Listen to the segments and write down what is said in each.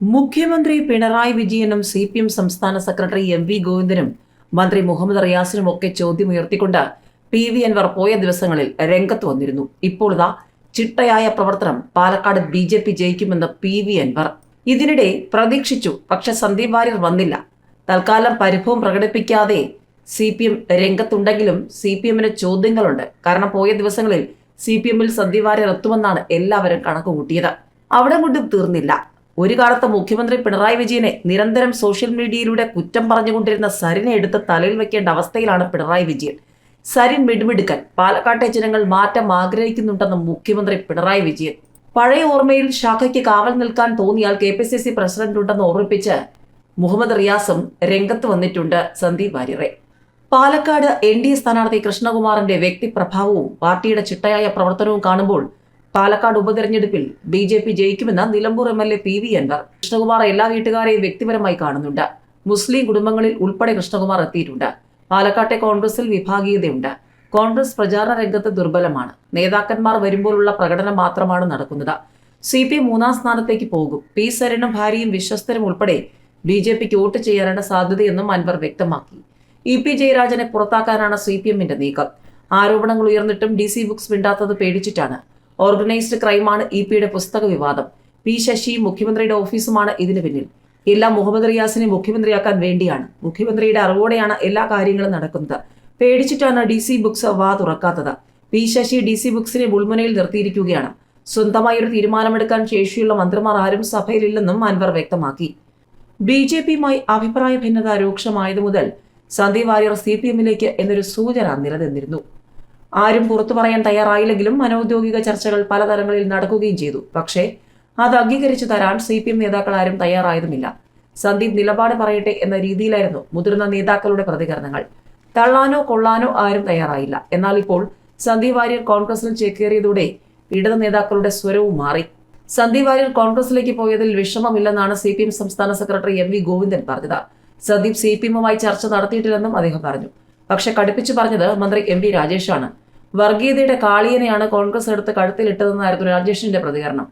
മുഖ്യമന്ത്രി പിണറായി വിജയനും C P M സംസ്ഥാന സെക്രട്ടറി എം വി ഗോവിന്ദനും മന്ത്രി മുഹമ്മദ് റിയാസിനും ഒക്കെ ചോദ്യമുയർത്തിക്കൊണ്ട് പി വി അൻവർ പോയ ദിവസങ്ങളിൽ രംഗത്ത് വന്നിരുന്നു. ഇപ്പോൾ ചിട്ടയായ പ്രവർത്തനം പാലക്കാട് ബി ജെ പി ജയിക്കുമെന്ന് പി വി അൻവർ. ഇതിനിടെ പ്രതീക്ഷിച്ചു പക്ഷെ സന്ദീപ് വാര്യർ വന്നില്ല. തൽക്കാലം പരിഭവം പ്രകടിപ്പിക്കാതെ സി പി എം രംഗത്തുണ്ടെങ്കിലും സി പി എമ്മിന് ചോദ്യങ്ങളുണ്ട്. കാരണം പോയ ദിവസങ്ങളിൽ സി പി എമ്മിൽ സന്ദീപ് വാര്യർ എത്തുമെന്നാണ് എല്ലാവരും കണക്ക് കൂട്ടിയത് അവിടെ കൊണ്ടും തീർന്നില്ല. ഒരു കാലത്ത് മുഖ്യമന്ത്രി പിണറായി വിജയനെ നിരന്തരം സോഷ്യൽ മീഡിയയിലൂടെ കുറ്റം പറഞ്ഞുകൊണ്ടിരുന്ന സരിനെ എടുത്ത് തലയിൽ വെക്കേണ്ട അവസ്ഥയിലാണ് പിണറായി വിജയൻ. സരിൻ മിടുമിടുക്കൻ. പാലക്കാട്ടെ ജനങ്ങൾ മാറ്റം ആഗ്രഹിക്കുന്നുണ്ടെന്ന് മുഖ്യമന്ത്രി പിണറായി വിജയൻ. പഴയ ഓർമ്മയിൽ ശാഖയ്ക്ക് കാവൽ നിൽക്കാൻ തോന്നിയാൽ K P C C president ഉണ്ടെന്ന് ഓർമ്മിപ്പിച്ച് മുഹമ്മദ് റിയാസും രംഗത്ത് വന്നിട്ടുണ്ട് സന്ദീപ് വാര്യറെ പാലക്കാട് എൻ ഡി എ സ്ഥാനാർത്ഥി കൃഷ്ണകുമാറിന്റെ വ്യക്തിപ്രഭാവവും പാർട്ടിയുടെ ചിട്ടയായ പ്രവർത്തനവും കാണുമ്പോൾ പാലക്കാട് ഉപതെരഞ്ഞെടുപ്പിൽ ബി ജെ പി ജയിക്കുമെന്ന് Nilambur M L A P V Anvar. Krishnakumar എല്ലാ വീട്ടുകാരെയും വ്യക്തിപരമായി കാണുന്നുണ്ട്. മുസ്ലിം കുടുംബങ്ങളിൽ ഉൾപ്പെടെ കൃഷ്ണകുമാർ എത്തിയിട്ടുണ്ട്. പാലക്കാട്ടെ കോൺഗ്രസിൽ വിഭാഗീയതയുണ്ട്. കോൺഗ്രസ് പ്രചാരണ രംഗത്ത് ദുർബലമാണ്. നേതാക്കന്മാർ വരുമ്പോഴുള്ള പ്രകടനം മാത്രമാണ് നടക്കുന്നത്. സി പി മൂന്നാം സ്ഥാനത്തേക്ക് പോകും. പി സരനും ഭാര്യയും വിശ്വസ്തരും ഉൾപ്പെടെ ബി ജെ പിക്ക് വോട്ട് ചെയ്യാനാണ് സാധ്യതയെന്നും അൻവർ വ്യക്തമാക്കി. ഇ പി ജയരാജനെ പുറത്താക്കാനാണ് സി പി എമ്മിന്റെ നീക്കം. ആരോപണങ്ങൾ ഉയർന്നിട്ടും ഡി സി ബുക്സ് മിണ്ടാത്തത് പേടിച്ചിട്ടാണ്. ഓർഗനൈസ്ഡ് ക്രൈമാണ് ഇ പിയുടെ പുസ്തക വിവാദം. പി ശശി മുഖ്യമന്ത്രിയുടെ ഓഫീസുമാണ് ഇതിന് പിന്നിൽ. എല്ലാം മുഹമ്മദ് റിയാസിനെ മുഖ്യമന്ത്രിയാക്കാൻ വേണ്ടിയാണ്. മുഖ്യമന്ത്രിയുടെ അറിവോടെയാണ് എല്ലാ കാര്യങ്ങളും നടക്കുന്നത്. പേടിച്ചിട്ടാണ് ഡി സി ബുക്സ് വാ തുറക്കാത്തത്. പി ശശി ഡി സി ബുക്സിനെ മുൾമുനയിൽ നിർത്തിയിരിക്കുകയാണ്. സ്വന്തമായി ഒരു തീരുമാനമെടുക്കാൻ ശേഷിയുള്ള മന്ത്രിമാർ ആരും സഭയിലില്ലെന്നും അൻവർ വ്യക്തമാക്കി. ബി ജെ പിയുമായി അഭിപ്രായ ഭിന്നത രൂക്ഷമായതു മുതൽ സന്ദീപ് വാര്യർ സി പി എമ്മിലേക്ക് എന്നൊരു സൂചന നിലനിന്നിരുന്നു. ആരും പുറത്തു പറയാൻ തയ്യാറായില്ലെങ്കിലും അനൌദ്യോഗിക ചർച്ചകൾ പലതരങ്ങളിൽ നടക്കുകയും ചെയ്തു. പക്ഷേ അത് അംഗീകരിച്ചു തരാൻ സി പി എം നേതാക്കൾ ആരും തയ്യാറായതുമില്ല സന്ദീപ് നിലപാട് പറയട്ടെ എന്ന രീതിയിലായിരുന്നു മുതിർന്ന നേതാക്കളുടെ പ്രതികരണങ്ങൾ. തള്ളാനോ കൊള്ളാനോ ആരും തയ്യാറായില്ല. എന്നാൽ ഇപ്പോൾ സന്ദീപ് വാര്യർ കോൺഗ്രസിൽ ചേക്കേറിയതോടെ ഇടത് നേതാക്കളുടെ സ്വരവും മാറി. സന്ദീപ് വാര്യർ കോൺഗ്രസിലേക്ക് പോയതിൽ വിഷമമില്ലെന്നാണ് സി പി എം സംസ്ഥാന സെക്രട്ടറി എം വി ഗോവിന്ദൻ പറഞ്ഞത്. സന്ദീപ് സി പി എമ്മുമായി ചർച്ച നടത്തിയിട്ടില്ലെന്നും അദ്ദേഹം പറഞ്ഞു. പക്ഷെ കടുപ്പിച്ചു പറഞ്ഞത് മന്ത്രി എം വി രാജേഷാണ്. വർഗീയതയുടെ കാളിയനെയാണ് കോൺഗ്രസ് എടുത്ത് കഴുത്തിലിട്ടതെന്നായിരുന്നു രാജേഷിന്റെ പ്രതികരണം.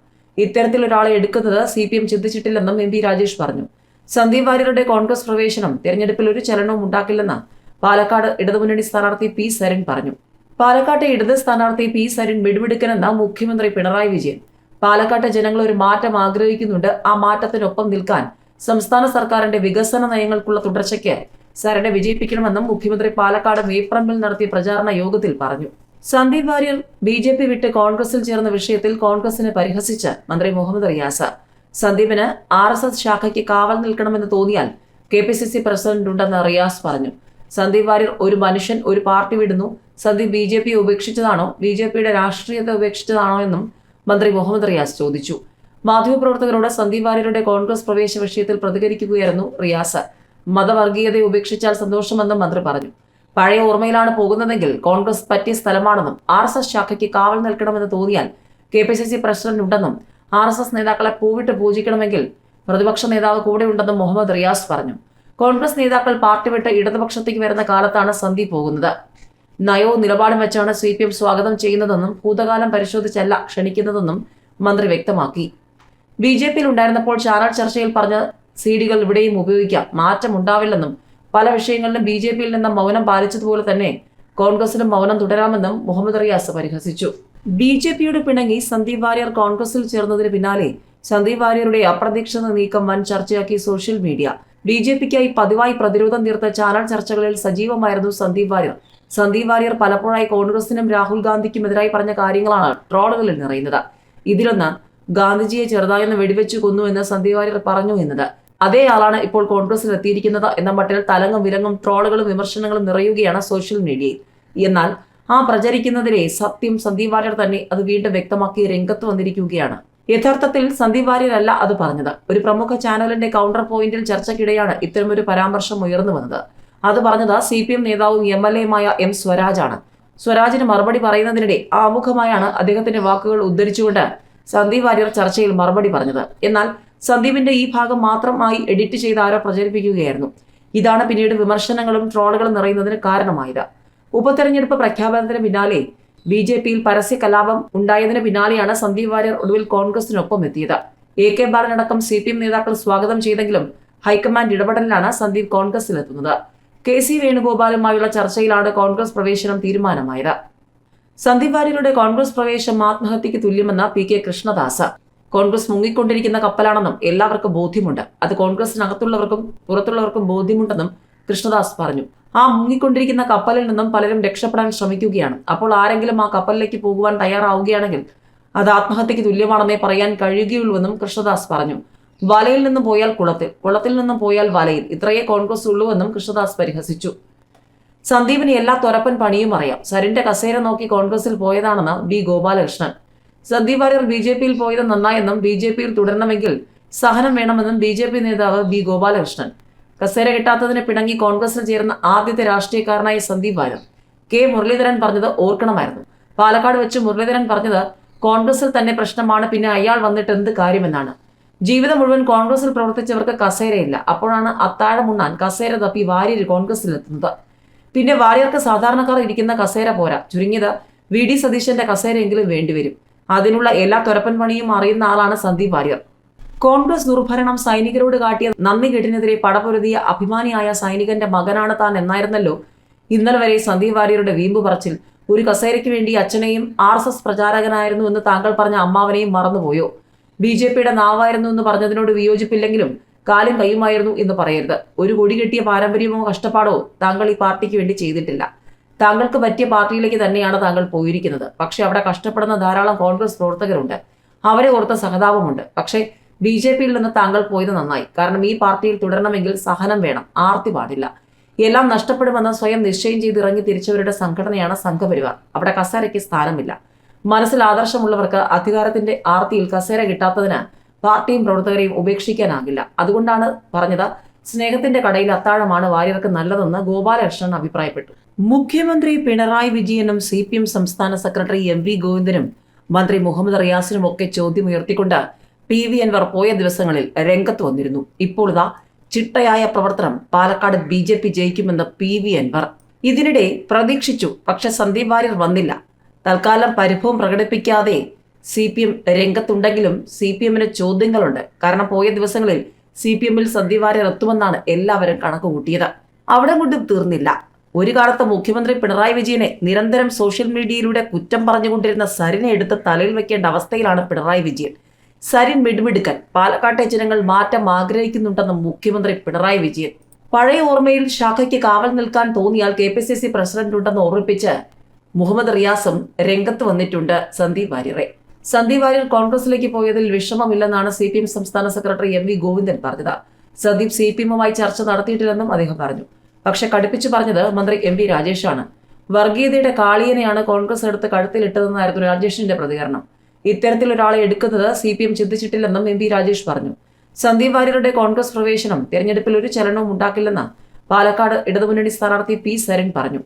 ഇത്തരത്തിൽ ഒരാളെ എടുക്കുന്നത് സി പി എം ചിന്തിച്ചിട്ടില്ലെന്നും എം പി രാജേഷ് പറഞ്ഞു. സന്ദീപ് വാര്യരുടെ കോൺഗ്രസ് പ്രവേശനം തിരഞ്ഞെടുപ്പിൽ ഒരു ചലനവും ഉണ്ടാക്കില്ലെന്ന് പാലക്കാട് ഇടതുമുന്നണി സ്ഥാനാർത്ഥി പി സരിൻ പറഞ്ഞു. പാലക്കാട്ടെ ഇടത് സ്ഥാനാർത്ഥി പി സരിൻ മിടുമിടുക്കനെന്ന മുഖ്യമന്ത്രി പിണറായി വിജയൻ. പാലക്കാട്ടെ ജനങ്ങൾ ഒരു മാറ്റം ആഗ്രഹിക്കുന്നുണ്ട്. ആ മാറ്റത്തിനൊപ്പം നിൽക്കാൻ സംസ്ഥാന സർക്കാരിന്റെ വികസന നയങ്ങൾക്കുള്ള തുടർച്ചയ്ക്ക് സരനെ വിജയിപ്പിക്കണമെന്നും മുഖ്യമന്ത്രി പാലക്കാട് മേപ്രമ്പിൽ നടത്തിയ പ്രചാരണ യോഗത്തിൽ പറഞ്ഞു. Sandeep Warrier B J P വിട്ട് കോൺഗ്രസിൽ ചേർന്ന വിഷയത്തിൽ കോൺഗ്രസിനെ പരിഹസിച്ച് മന്ത്രി മുഹമ്മദ് റിയാസ്. സന്ദീപിന് ആർ എസ് എസ് ശാഖയ്ക്ക് കാവൽ നിൽക്കണമെന്ന് തോന്നിയാൽ K P C C president ഉണ്ടെന്ന് റിയാസ് പറഞ്ഞു. സന്ദീപ് വാര്യർ ഒരു മനുഷ്യൻ ഒരു പാർട്ടി വിടുന്നു. സന്ദീപ് ബി ജെ പി ഉപേക്ഷിച്ചതാണോ? ബി ജെ പിയുടെ രാഷ്ട്രീയത്തെ ഉപേക്ഷിച്ചതാണോ എന്നും മന്ത്രി മുഹമ്മദ് റിയാസ് ചോദിച്ചു. മാധ്യമപ്രവർത്തകരോട് സന്ദീപ് വാര്യരുടെ കോൺഗ്രസ് പ്രവേശ വിഷയത്തിൽ പ്രതികരിക്കുകയായിരുന്നു റിയാസ്. മതവർഗീയതയെ ഉപേക്ഷിച്ചാൽ സന്തോഷമെന്നും മന്ത്രി പറഞ്ഞു. പഴയ ഓർമ്മയിലാണ് പോകുന്നതെങ്കിൽ കോൺഗ്രസ് പറ്റിയ സ്ഥലമാണെന്നും ആർ എസ് എസ് ശാഖയ്ക്ക് കാവൽ നിൽക്കണമെന്ന് തോന്നിയാൽ K P C C president ഉണ്ടെന്നും ആർ എസ് എസ് നേതാക്കളെ പൂവിട്ട് പൂജിക്കണമെങ്കിൽ പ്രതിപക്ഷ നേതാവ് കൂടെ ഉണ്ടെന്നും മുഹമ്മദ് റിയാസ് പറഞ്ഞു. കോൺഗ്രസ് നേതാക്കൾ പാർട്ടി വിട്ട് ഇടതുപക്ഷത്തേക്ക് വരുന്ന കാലത്താണ് സന്ധി പോകുന്നത്. നയവും നിലപാടും വെച്ചാണ് സി പി എം സ്വാഗതം ചെയ്യുന്നതെന്നും ഭൂതകാലം പരിശോധിച്ചല്ല ക്ഷണിക്കുന്നതെന്നും മന്ത്രി വ്യക്തമാക്കി. ബി ജെ പിയിൽ ഉണ്ടായിരുന്നപ്പോൾ ചാനൽ ചർച്ചയിൽ പറഞ്ഞ സീഡികൾ ഇവിടെയും ഉപയോഗിക്കാം. മാറ്റം ഉണ്ടാവില്ലെന്നും പല വിഷയങ്ങളിലും ബി ജെ പിയിൽ നിന്ന് മൗനം പാലിച്ചതുപോലെ തന്നെ കോൺഗ്രസിലും മൗനം തുടരാമെന്നും മുഹമ്മദ് റിയാസ് പരിഹസിച്ചു. ബി ജെ പിയുടെ പിണങ്ങി സന്ദീപ് വാര്യർ കോൺഗ്രസിൽ ചേർന്നതിന് പിന്നാലെ സന്ദീപ് വാര്യരുടെ അപ്രതീക്ഷിത നീക്കം വൻ ചർച്ചയാക്കി സോഷ്യൽ മീഡിയ. ബി ജെ പിക്കായി പതിവായി പ്രതിരോധം തീർത്ത ചാനൽ ചർച്ചകളിൽ സജീവമായിരുന്നു സന്ദീപ് വാര്യർ. സന്ദീപ് വാര്യർ പലപ്പോഴായി കോൺഗ്രസിനും രാഹുൽ ഗാന്ധിക്കും ഗാന്ധിക്കുമെതിരായി പറഞ്ഞ കാര്യങ്ങളാണ് ട്രോളുകളിൽ നിറയുന്നത്. ഇതിലൊന്ന് ഗാന്ധിജിയെ ചെറുതായൊന്ന് വെടിവെച്ചു കൊന്നു എന്ന് സന്ദീപ് വാര്യർ പറഞ്ഞു എന്നത്. അതേ ആളാണ് ഇപ്പോൾ കോൺഗ്രസിൽ എത്തിയിരിക്കുന്നത് എന്ന മട്ടിൽ തലങ്ങും വിലങ്ങും ട്രോളുകളും വിമർശനങ്ങളും നിറയുകയാണ് സോഷ്യൽ മീഡിയയിൽ. എന്നാൽ ആ പ്രചരിക്കുന്നതിലെ സത്യം സന്ദീപ് വാര്യർ തന്നെ അത് വീണ്ടും വ്യക്തമാക്കി രംഗത്ത് വന്നിരിക്കുകയാണ്. യഥാർത്ഥത്തിൽ സന്ദീപ് വാര്യരല്ല അത് പറഞ്ഞത്. ഒരു പ്രമുഖ ചാനലിന്റെ കൗണ്ടർ പോയിന്റിൽ ചർച്ചയ്ക്കിടെയാണ് ഇത്തരമൊരു പരാമർശം ഉയർന്നു വന്നത്. അത് പറഞ്ഞത് സി പി എം നേതാവും എം എൽ എയുമായ എം സ്വരാജാണ്. സ്വരാജിന് മറുപടി പറയുന്നതിനിടെ ആമുഖമായാണ് അദ്ദേഹത്തിന്റെ വാക്കുകൾ ഉദ്ധരിച്ചുകൊണ്ട് സന്ദീപ് വാര്യർ ചർച്ചയിൽ മറുപടി പറഞ്ഞത്. എന്നാൽ സന്ദീപിന്റെ ഈ ഭാഗം മാത്രമായി എഡിറ്റ് ചെയ്ത് ആരോ പ്രചരിപ്പിക്കുകയായിരുന്നു. ഇതാണ് പിന്നീട് വിമർശനങ്ങളും ട്രോളുകളും നിറയുന്നതിന് കാരണമായത്. ഉപതെരഞ്ഞെടുപ്പ് പ്രഖ്യാപനത്തിന് പിന്നാലെ ബി ജെ പിയിൽ പരസ്യ കലാപം ഉണ്ടായതിന് പിന്നാലെയാണ് സന്ദീപ് വാര്യർ ഒടുവിൽ കോൺഗ്രസിനൊപ്പം എത്തിയത്. എ കെ ബാലനടക്കം സി പി എം നേതാക്കൾ സ്വാഗതം ചെയ്തെങ്കിലും ഹൈക്കമാൻഡ് ഇടപെടലിലാണ് സന്ദീപ് കോൺഗ്രസിലെത്തുന്നത്. കെ സി വേണുഗോപാലുമായുള്ള ചർച്ചയിലാണ് കോൺഗ്രസ് പ്രവേശനം തീരുമാനമായത്. സന്ദീപ് വാര്യരുടെ കോൺഗ്രസ് പ്രവേശം ആത്മഹത്യക്ക് തുല്യമെന്ന പി കെ കൃഷ്ണദാസ് കോൺഗ്രസ് മുങ്ങിക്കൊണ്ടിരിക്കുന്ന കപ്പലാണെന്നും എല്ലാവർക്കും ബോധ്യമുണ്ട്. അത് കോൺഗ്രസിനകത്തുള്ളവർക്കും പുറത്തുള്ളവർക്കും ബോധ്യമുണ്ടെന്നും കൃഷ്ണദാസ് പറഞ്ഞു. ആ മുങ്ങിക്കൊണ്ടിരിക്കുന്ന കപ്പലിൽ നിന്നും പലരും രക്ഷപ്പെടാൻ ശ്രമിക്കുകയാണ്. അപ്പോൾ ആരെങ്കിലും ആ കപ്പലിലേക്ക് പോകുവാൻ തയ്യാറാവുകയാണെങ്കിൽ അത് ആത്മഹത്യക്ക് തുല്യമാണെന്നേ പറയാൻ കഴിയുകയുള്ളൂവെന്നും കൃഷ്ണദാസ് പറഞ്ഞു. വലയിൽ നിന്നും പോയാൽ കുളത്തിൽ കുളത്തിൽ നിന്നും പോയാൽ വലയിൽ. ഇത്രയേ കോൺഗ്രസ് ഉള്ളൂവെന്നും കൃഷ്ണദാസ് പരിഹസിച്ചു. സന്ദീപിന് എല്ലാ തുറപ്പൻ പണിയും അറിയാം. സരിന്റെ കസേര നോക്കി കോൺഗ്രസിൽ പോയതാണെന്ന് B Gopalakrishnan. Sandeep Warrier B J പിയിൽ പോയത് നന്നായെന്നും ബി ജെ പിയിൽ തുടരണമെങ്കിൽ സഹനം വേണമെന്നും ബി ജെ പി നേതാവ് ബി ഗോപാലകൃഷ്ണൻ. കസേര കിട്ടാത്തതിന് പിണങ്ങി കോൺഗ്രസിൽ ചേർന്ന ആദ്യത്തെ രാഷ്ട്രീയക്കാരനായ സന്ദീപ് വാര്യർ. കെ മുരളീധരൻ പറഞ്ഞത് ഓർക്കണമായിരുന്നു. പാലക്കാട് വെച്ച് മുരളീധരൻ പറഞ്ഞത് കോൺഗ്രസിൽ തന്നെ പ്രശ്നമാണ് പിന്നെ അയാൾ വന്നിട്ട് എന്ത് കാര്യമെന്നാണ്. ജീവിതം മുഴുവൻ കോൺഗ്രസിൽ പ്രവർത്തിച്ചവർക്ക് കസേരയില്ല. അപ്പോഴാണ് അത്താഴമുണ്ണാൻ കസേര തപ്പി വാര്യർ കോൺഗ്രസിലെത്തുന്നത്. പിന്നെ വാര്യർക്ക് സാധാരണക്കാർ ഇരിക്കുന്ന കസേര പോരാ. ചുരുങ്ങിയത് വി ഡി സതീശന്റെ കസേരയെങ്കിലും വേണ്ടിവരും. അതിനുള്ള എല്ലാ തുരപ്പൻ പണിയും അറിയുന്ന ആളാണ് സന്ദീപ് വാര്യർ. കോൺഗ്രസ് ദുർഭരണം സൈനികരോട് കാട്ടിയ നന്ദി കെട്ടിനെതിരെ പടപൊരുതിയ അഭിമാനിയായ സൈനികന്റെ മകനാണ് താൻ എന്നായിരുന്നല്ലോ. ഇന്നലെ വരെ സന്ദീപ് വാര്യരുടെ വീമ്പ് പറച്ചിൽ. ഒരു കസേരയ്ക്ക് വേണ്ടി അച്ഛനെയും ആർ എസ് എസ് പ്രചാരകനായിരുന്നു എന്ന് താങ്കൾ പറഞ്ഞ അമ്മാവനെയും മറന്നുപോയോ? ബി ജെ പിയുടെ നാവായിരുന്നു എന്ന് പറഞ്ഞതിനോട് വിയോജിപ്പില്ലെങ്കിലും കാലും കൈയുമായിരുന്നു എന്ന് പറയരുത്. ഒരു കൊടി കെട്ടിയ പാരമ്പര്യമോ കഷ്ടപ്പാടോ താങ്കൾ ഈ പാർട്ടിക്ക് വേണ്ടി ചെയ്തിട്ടില്ല. താങ്കൾക്ക് പറ്റിയ പാർട്ടിയിലേക്ക് തന്നെയാണ് താങ്കൾ പോയിരിക്കുന്നത്. പക്ഷെ അവിടെ കഷ്ടപ്പെടുന്ന ധാരാളം കോൺഗ്രസ് പ്രവർത്തകരുണ്ട്. അവരെ ഓർത്ത സഹതാപമുണ്ട്. പക്ഷേ ബി ജെ പിയിൽ നിന്ന് താങ്കൾ പോയത് നന്നായി. കാരണം ഈ പാർട്ടിയിൽ തുടരണമെങ്കിൽ സഹനം വേണം. ആർത്തി പാടില്ല. എല്ലാം നഷ്ടപ്പെടുമെന്ന് സ്വയം നിശ്ചയം ചെയ്ത് ഇറങ്ങി തിരിച്ചവരുടെ സംഘടനയാണ് സംഘപരിവാർ. അവിടെ കസേരയ്ക്ക് സ്ഥാനമില്ല. മനസ്സിൽ ആദർശമുള്ളവർക്ക് അധികാരത്തിന്റെ ആർത്തിയിൽ കസേര കിട്ടാത്തതിന് പാർട്ടിയും പ്രവർത്തകരെയും ഉപേക്ഷിക്കാനാകില്ല. അതുകൊണ്ടാണ് പറഞ്ഞത് സ്നേഹത്തിന്റെ കടയിൽ അത്താഴമാണ് വാര്യർക്ക് നല്ലതെന്ന് ഗോപാലകൃഷ്ണൻ അഭിപ്രായപ്പെട്ടു. മുഖ്യമന്ത്രി പിണറായി വിജയനും സി പി എം സംസ്ഥാന സെക്രട്ടറി എം വി ഗോവിന്ദനും മന്ത്രി മുഹമ്മദ് റിയാസിനും ഒക്കെ ചോദ്യമുയർത്തിക്കൊണ്ട് പി വി അൻവർ പോയ ദിവസങ്ങളിൽ രംഗത്ത് വന്നിരുന്നു. ഇപ്പോൾ ഇതാ ചിട്ടയായ പ്രവർത്തനം പാലക്കാട് ബി ജെ പി ജയിക്കുമെന്ന് പി വി അൻവർ. ഇതിനിടെ പ്രതീക്ഷിച്ചു പക്ഷെ സന്ദീപ് വാര്യർ വന്നില്ല. തൽക്കാലം പരിഭവം പ്രകടിപ്പിക്കാതെ സി പി എം രംഗത്തുണ്ടെങ്കിലും സി പി എമ്മിന് ചോദ്യങ്ങളുണ്ട്. കാരണം പോയ ദിവസങ്ങളിൽ സി പി എമ്മിൽ സന്ദീപ് വാര്യർ എത്തുമെന്നാണ് എല്ലാവരും കണക്ക് കൂട്ടിയത്. അവിടെ കൊണ്ടും തീർന്നില്ല. ഒരു കാലത്ത് മുഖ്യമന്ത്രി പിണറായി വിജയനെ നിരന്തരം സോഷ്യൽ മീഡിയയിലൂടെ കുറ്റം പറഞ്ഞുകൊണ്ടിരുന്ന സരിനെ എടുത്ത് തലയിൽ വെക്കേണ്ട അവസ്ഥയിലാണ് പിണറായി വിജയൻ. സരിൻ മിടുമിടുക്കൻ. പാലക്കാട്ടെ ജനങ്ങൾ മാറ്റം ആഗ്രഹിക്കുന്നുണ്ടെന്ന് മുഖ്യമന്ത്രി പിണറായി വിജയൻ. പഴയ ഓർമ്മയിൽ ശാഖയ്ക്ക് കാവൽ നിൽക്കാൻ തോന്നിയാൽ K P C C president ഉണ്ടെന്ന് ഓർമ്മിപ്പിച്ച് മുഹമ്മദ് റിയാസും രംഗത്ത് വന്നിട്ടുണ്ട് സന്ദീപ് വാര്യറെ സന്ദീപ് വാര്യർ കോൺഗ്രസിലേക്ക് പോയതിൽ വിഷമമില്ലെന്നാണ് സി പി എം സംസ്ഥാന സെക്രട്ടറി എം വി ഗോവിന്ദൻ പറഞ്ഞത്. സന്ദീപ് സി പി എമ്മുമായി ചർച്ച നടത്തിയിട്ടില്ലെന്നും അദ്ദേഹം പറഞ്ഞു. പക്ഷെ കടുപ്പിച്ചു പറഞ്ഞത് മന്ത്രി എം വി രാജേഷാണ്. വർഗീയതയുടെ കാളിയനെയാണ് കോൺഗ്രസ് എടുത്ത് കഴുത്തിലിട്ടതെന്നായിരുന്നു രാജേഷിന്റെ പ്രതികരണം. ഇത്തരത്തിൽ ഒരാളെ എടുക്കുന്നത് സി പി എം ചിന്തിച്ചിട്ടില്ലെന്നും എം പി രാജേഷ് പറഞ്ഞു. സന്ദീപ് വാര്യരുടെ കോൺഗ്രസ് പ്രവേശനം തെരഞ്ഞെടുപ്പിൽ ഒരു ചലനവും ഉണ്ടാക്കില്ലെന്ന് പാലക്കാട് ഇടതുമുന്നണി സ്ഥാനാർത്ഥി പി സരൺ പറഞ്ഞു.